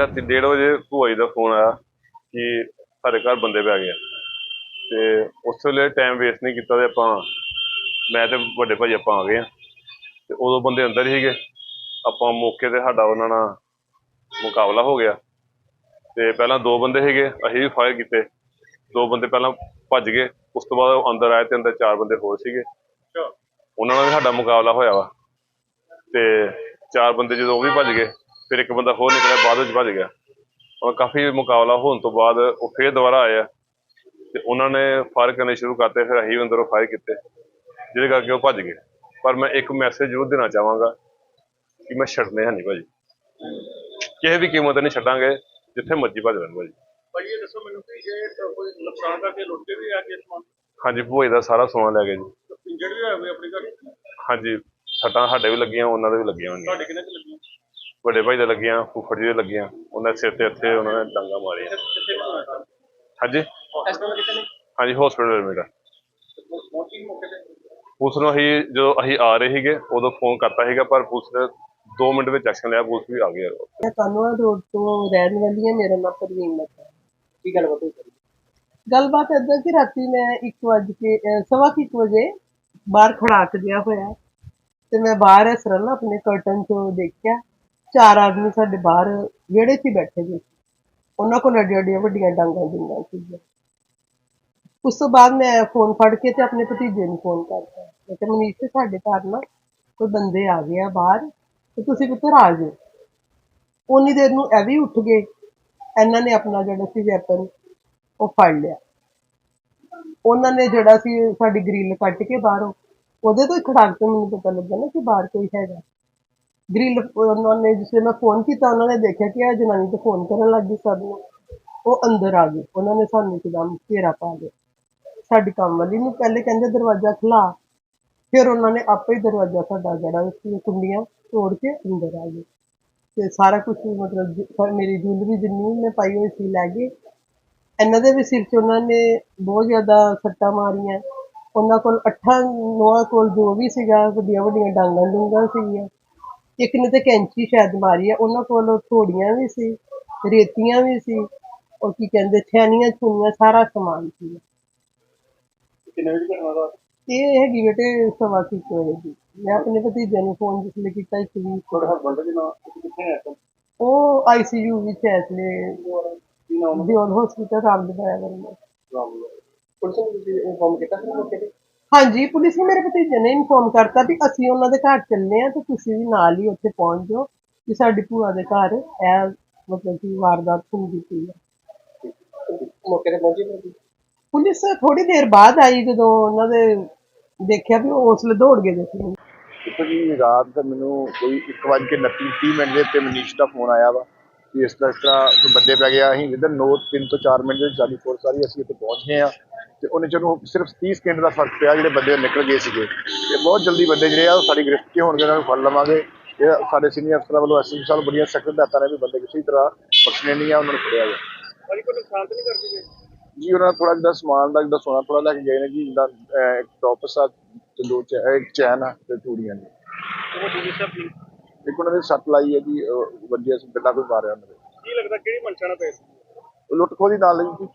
ਰਾਤੀ 1:30 ਵਜੇ ਭੂਆ ਜੀ ਦਾ ਫੋਨ ਆਇਆ ਕਿ ਸਾਡੇ ਘਰ ਬੰਦੇ ਪੈ ਗਏ ਆ। ਤੇ ਉਸ ਵੇਲੇ ਟਾਈਮ ਵੇਸਟ ਨਹੀਂ ਕੀਤਾ ਤੇ ਆਪਾਂ ਮੈਂ ਤੇ ਵੱਡੇ ਭਾਈ ਆਪਾਂ ਆ ਗਏ ਆ। ਤੇ ਉਦੋਂ ਬੰਦੇ ਅੰਦਰ ਹੀ ਸੀਗੇ। ਆਪਾਂ ਮੌਕੇ ਤੇ ਸਾਡਾ ਉਹਨਾਂ ਨਾਲ ਮੁਕਾਬਲਾ ਹੋ ਗਿਆ। ਤੇ ਪਹਿਲਾਂ ਦੋ ਬੰਦੇ ਸੀਗੇ ਅਸੀਂ ਵੀ ਫਾਇਰ ਕੀਤੇ। ਦੋ ਬੰਦੇ ਪਹਿਲਾਂ ਭੱਜ ਗਏ। ਉਸ ਤੋਂ ਬਾਅਦ ਉਹ ਅੰਦਰ ਆਏ ਤੇ ਅੰਦਰ ਚਾਰ ਬੰਦੇ ਹੋਰ ਸੀਗੇ। ਉਹਨਾਂ ਨਾਲ ਵੀ ਸਾਡਾ ਮੁਕਾਬਲਾ ਹੋਇਆ ਵਾ। ਤੇ ਚਾਰ ਬੰਦੇ ਜਦੋਂ ਉਹ ਵੀ ਭੱਜ ਗਏ ਫਿਰ ਇੱਕ ਬੰਦਾ ਹੋਰ ਨਿਕਲਿਆ ਬਾਅਦ ਵਿੱਚ ਭੱਜ ਗਿਆ। ਉਹ ਕਾਫੀ ਮੁਕਾਬਲਾ ਹੋਣ ਤੋਂ ਬਾਅਦ ਉਹ ਫੇਰ ਦੁਬਾਰਾ ਆਏ ਆ ਤੇ ਉਹਨਾਂ ਨੇ ਫਾਇਰ ਕਰਨੇ ਸ਼ੁਰੂ ਕਰਤੇ ਫਿਰ ਅਸੀਂ ਅੰਦਰੋਂ ਫਾਇਰ ਕੀਤੇ ਜਿਹਦੇ ਕਰਕੇ ਉਹ ਭੱਜ ਗਏ। ਪਰ ਮੈਂ ਇੱਕ ਮੈਸੇਜ ਜ਼ਰੂਰ ਦੇਣਾ ਚਾਹਾਂਗਾ ਕਿ ਮੈਂ ਛੱਡਨੇ ਹੈ ਨਹੀਂ ਭਾਜੀ। ਕਿਸੇ ਵੀ ਕੀਮਤ ਤੇ ਨਹੀਂ ਛੱਡਾਂਗੇ ਜਿੱਥੇ ਮਰਜ਼ੀ ਭੱਜ ਲੈਣ ਭਾਜੀ। ਇਹ ਦੱਸੋ ਮੈਨੂੰ ਕਿ ਇਹ ਕੋਈ ਨੁਕਸਾਨ ਕਰਕੇ ਲੁੱਟ ਵੀ ਆ ਕੇ ਸਮਾਨ ਹਾਂਜੀ ਭੂਏ ਦਾ ਸਾਰਾ ਸਮਾਨ ਲੈ ਗਏ ਜੀ। ਇੰਜਰਡ ਵੀ ਆਪਣੇ ਘਰ? ਹਾਂਜੀ ਸੱਟਾਂ ਸਾਡੇ ਵੀ ਲੱਗੀਆਂ ਉਹਨਾਂ ਦੇ ਵੀ ਲੱਗੀਆਂ ਹੋਣਗੀਆਂ ਤੁਹਾਡੇ ਕਿੰਨੇ ਵੱਡੇ ਭਾਈ ਦੇ ਲੱਗੀਆਂ ਫੁੱਫੜ ਜੀ ਦੇ ਲੱਗੀਆਂ ਉਹਨਾਂ ਦੇ ਸਿਰ ਤੇ ਇੱਥੇ ਉਹਨਾਂ ਨੇ ਡਾਂਗਾ ਮਾਰੀਆਂ? ਹਾਂਜੀ? ਹਾਂਜੀ ਹਸਪੀਟਲ ਮੇਰਾ। ਪੁਲਿਸ ਨੂੰ ਅਸੀਂ ਜਦੋਂ ਅਸੀਂ ਆ ਰਹੇ ਸੀਗੇ ਉਦੋਂ ਫੋਨ ਕਰਤਾ ਸੀਗਾ ਪਰ ਪੁਲਿਸ ਨੇ 2 ਮਿੰਟ ਵਿੱਚ ਐਕਸ਼ਨ ਲਿਆ ਪੁਲਿਸ ਵੀ ਆ ਗਈ। ਮੈਂ ਕਾਨੂੰਨ ਰੋਡ ਤੋਂ ਰਹਿਣ ਵਾਲੀ ਹਾਂ ਮੇਰਾ ਨਾਮ ਪ੍ਰਵੀਨ ਮੱਤਾ ਕੀ ਗੱਲ ਬਤੋ ਕਰੀ ਗੱਲਬਾਤ ਏਦਾਂ ਕਿ ਰਾਤੀ ਮੈਂ 1 ਵਜੇ ਸਵਾ ਕੁ ਇੱਕ ਵਜੇ ਬਾਹਰ ਖੜਾਕ ਦਿਆ ਹੋਇਆ ਤੇ ਮੈਂ ਬਾਹਰ ਇਸ ਨਾ ਆਪਣੇ ਕਰਟਨ ਤੋਂ ਦੇਖਿਆ ਚਾਰ ਆਦਮੀ ਸਾਡੇ ਬਾਹਰ ਵਿਹੜੇ 'ਚ ਹੀ ਬੈਠੇ ਸੀ ਉਹਨਾਂ ਕੋਲ ਅੱਡੀਆਂ ਅੱਡੀਆਂ ਵੱਡੀਆਂ ਡਾਂਗਾਂ ਜਿੰਨਾਂ ਸੀਗੀਆਂ। ਉਸ ਤੋਂ ਬਾਅਦ ਮੈਂ ਫੋਨ ਫੜ ਕੇ ਤੇ ਆਪਣੇ ਭਤੀਜੇ ਨੂੰ ਫੋਨ ਕਰਤਾ। ਮੈਂ ਕਿਹਾ, ਮਨੀਸ਼ ਤੇ ਸਾਡੇ ਘਰ ਨਾ ਕੋਈ ਬੰਦੇ ਆ ਗਏ ਆ ਬਾਹਰ ਤੇ ਤੁਸੀਂ ਪੁੱਤਰ ਆ ਜਾਓ ਉਨੀ ਦੇਰ ਨੂੰ ਇਹ ਵੀ ਉੱਠ ਗਏ। ਇਹਨਾਂ ਨੇ ਆਪਣਾ ਜਿਹੜਾ ਸੀ ਵੈਪਨ ਉਹ ਫੜ ਲਿਆ। ਉਹਨਾਂ ਨੇ ਜਿਹੜਾ ਸੀ ਸਾਡੀ ਗ੍ਰਿਲ ਕੱਟ ਕੇ ਬਾਹਰੋਂ, ਉਹਦੇ ਤੋਂ ਹੀ ਖੜਾਕ ਤੋਂ ਮੈਨੂੰ ਪਤਾ ਲੱਗਾ ਨਾ ਕਿ ਬਾਹਰ ਕੋਈ ਹੈਗਾ। ਗ੍ਰਿਲ ਉਹਨਾਂ ਨੇ ਜਿਸ ਮੈਂ ਫੋਨ ਕੀਤਾ, ਉਹਨਾਂ ਨੇ ਦੇਖਿਆ ਕਿ ਇਹ ਜਨਾਨੀ ਤੇ ਫੋਨ ਕਰਨ ਲੱਗ ਗਈ ਸਭ ਨੂੰ। ਉਹ ਅੰਦਰ ਆ ਗਏ। ਉਹਨਾਂ ਨੇ ਸਾਨੂੰ ਇੱਕਦਮ ਘੇਰਾ ਪਾ ਲਿਆ। ਸਾਡੀ ਕੰਮ ਵਾਲੀ ਨੂੰ ਪਹਿਲੇ ਕਹਿੰਦੇ ਦਰਵਾਜ਼ਾ ਖੁਲਾ ਫਿਰ ਉਹਨਾਂ ਨੇ ਆਪੇ ਹੀ ਦਰਵਾਜ਼ਾ ਸਾਡਾ ਜਿਹੜਾ ਸੀ ਕੁੰਡੀਆਂ ਤੋੜ ਕੇ ਅੰਦਰ ਆ ਗਏ। ਤੇ ਸਾਰਾ ਕੁਝ ਮਤਲਬ ਮੇਰੀ ਜੁਲਰੀ ਜਿੰਨੀ ਮੈਂ ਪਾਈ ਹੋਈ ਸੀ ਲੈ ਗਏ। ਇਹਨਾਂ ਦੇ ਵੀ ਸਿਰ 'ਚ ਉਹਨਾਂ ਨੇ ਬਹੁਤ ਜ਼ਿਆਦਾ ਸੱਟਾਂ ਮਾਰੀਆਂ। ਉਹਨਾਂ ਕੋਲ ਅੱਠਾਂ ਨੌਆਂ ਕੋਲ ਜੋ ਵੀ ਸੀਗਾ ਵੱਡੀਆਂ ਵੱਡੀਆਂ ਡਾਂਗਾਂ ਡੂੰਗਾਂ ਸੀਗੀਆਂ। ਇੱਕ ਨੇ ਤੇ ਕੈਂਚੀ ਸ਼ਾਇਦ ਮਾਰੀ ਆ ਉਹਨਾਂ ਕੋਲ ਥੋੜੀਆਂ ਵੀ ਸੀ ਰੇਤੀਆਂ ਵੀ ਸੀ ਉਹ ਕੀ ਕਹਿੰਦੇ ਛੈਨੀਆਂ ਛੁਨੀਆਂ ਸਾਰਾ ਸਮਾਨ ਸੀ। ਕਿੰਨੇ ਵਜੇ ਘਟਨਾ ਦਾ? ਇਹ ਹੈਗੀ ਬੇਟੇ ਸਵਾ ਕੁ ਵਜੇ ਦੀ। ਮੈਂ ਆਪਣੇ ਭਤੀਜੇ ਨੂੰ ਫੋਨ ਜਿਸ ਲਈ ਕੀਤਾ ਵੀ ਤੁਹਾਡੇ ਹਸਬੰਡ ਦੇ ਨਾਲ ਕਿੱਥੇ ਹੋ ਉਹ ਆਈਸੀਯੂ ਵਿੱਚ ਹੈ ਇਸ ਲਈ ਦਿਓਲ ਹਸਪੀਟਲ ਰਾਮ ਦੇ ਬਰਾਬਰ में ਰਾਮ ਪੁਲਿਸ ਨੂੰ ਤੁਸੀਂ ਇਨਫੋਰਮ ਕੀਤਾ ਸੀ ਮੌਕੇ ਤੇ? ਹਾਂਜੀ ਪੁਲਿਸ ਨੇ ਮੇਰੇ ਭਤੀਜੇ ਨੇ ਇਨਫੋਰਮ ਕਰਤਾ ਵੀ ਅਸੀਂ ਉਹਨਾਂ ਦੇ ਘਰ ਚੱਲੇ ਆ ਤੇ ਤੁਸੀਂ ਵੀ ਨਾਲ ਹੀ ਉੱਥੇ ਪਹੁੰਚ ਜਾਓ ਕਿ ਸਾਡੀ ਭੂਆ ਦੇ ਘਰ ਇਹ ਮਤਲਬ ਕਿ ਵਾਰਦਾਤ ਹੁੰਦੀ ਪਈ ਹੈ। ਮੌਕੇ ਤੇ ਪਹੁੰਚੀ ਤੁਸੀਂ? ਪੁਲਿਸ ਥੋੜੀ ਦੇਰ ਬਾਅਦ ਆਈ ਜਦੋਂ ਉਹਨਾਂ ਦੇ ਦੇਖਿਆ ਵੀ ਉਹ ਉਸ ਵੇਲੇ ਦੌੜ ਗਏ ਦੇ ਦੇਖੋ ਜੀ ਰਾਤ ਮੈਨੂੰ ਕੋਈ 1:29 30 ਮਿੰਟ ਦੇ ਉੱਤੇ ਮਨੀਸ਼ ਦਾ ਫੋਨ ਆਇਆ ਵਾ ਕਿ ਇਸ ਤਰ੍ਹਾਂ ਇਸ ਤਰ੍ਹਾਂ ਕੋਈ ਬੰਦੇ ਪੈ ਗਿਆ ਅਸੀਂ ਵਿਦਨ 9 3 ਤੋਂ 4 ਮਿੰਟ ਦੇ ਵਿੱਚ ਸਾਡੀ ਫੋਰਸ ਸਾਰੀ ਅਸੀਂ ਉੱਥੇ ਪਹੁੰਚ ਗਏ ਆ ਤੇ ਉਹਨੇ ਚੋਂ ਸਿਰਫ 30 ਸਕਿੰਟ ਦਾ ਫ਼ਰਕ ਪਿਆ ਜਿਹੜੇ ਬੰਦੇ ਨਿਕਲ ਗਏ ਸੀਗੇ ਤੇ ਬਹੁਤ ਜਲਦੀ ਬੰਦੇ ਜਿਹੜੇ ਆ ਉਹ ਸਾਡੀ ਗ੍ਰਿਫਤ 'ਚ ਹੋਣਗੇ ਉਹਨਾਂ ਨੂੰ ਫੜ ਲਵਾਂਗੇ। ਇਹ ਸਾਡੇ ਸੀਨੀਅਰ ਅਫਸਰਾਂ ਵੱਲੋਂ ਐਸਐਸਪੀ ਸਾਹਿਬ ਬੜੀਆਂ ਸਖਤ ਹਦਾਇਤਾਂ ਨੇ ਵੀ ਬੰਦੇ ਕਿਸੇ ਤਰ੍ਹਾਂ ਬਖਸ਼ਣੇ ਨਹੀਂ ਆ ਉਹਨਾਂ ਨੂੰ ਫੜਿਆ ਭਾਜੀ ਕੋਈ ਨੁਕਸਾਨ ਤਾਂ ਨਹੀਂ ਕਰਦੇ ਜੀ? ਜੀ ਉਹਨਾਂ ਥੋੜਾ ਜਿਹਾ ਸਮਾਨ ਦਾ ਜਿਹੜਾ ਸੋਨਾ ਥੋੜਾ ਲੈ ਕੇ ਗਏ ਨੇ ਜੀ ਜਿੱਦਾਂ ਇੱਕ ਟੌਪਸ ਆ ਤੇ ਦੋ ਚੈ- ਇੱਕ ਚੈਨ ਆ ਤੇ ਚੂੜੀਆਂ ਨੇ। ਇੱਕ ਉਹਨਾਂ ਦੇ ਸੱਟ ਲਾਈ ਹੈ ਜੀ ਅਹ, ਵੱਜਿਆ ਸੀ ਬਿੱਲਾ ਕੋਈ ਮਾਰਿਆ ਉਹਨਾਂ ਦੇ। ਕੀ ਲੱਗਦਾ ਕਿਹੜੀ ਮਨਸ਼ਾ ਨਾਲ ਪਏ ਲੁੱਟ ਖੋਹ ਦੀ ਨਾਲ ਲਈ ਜੀ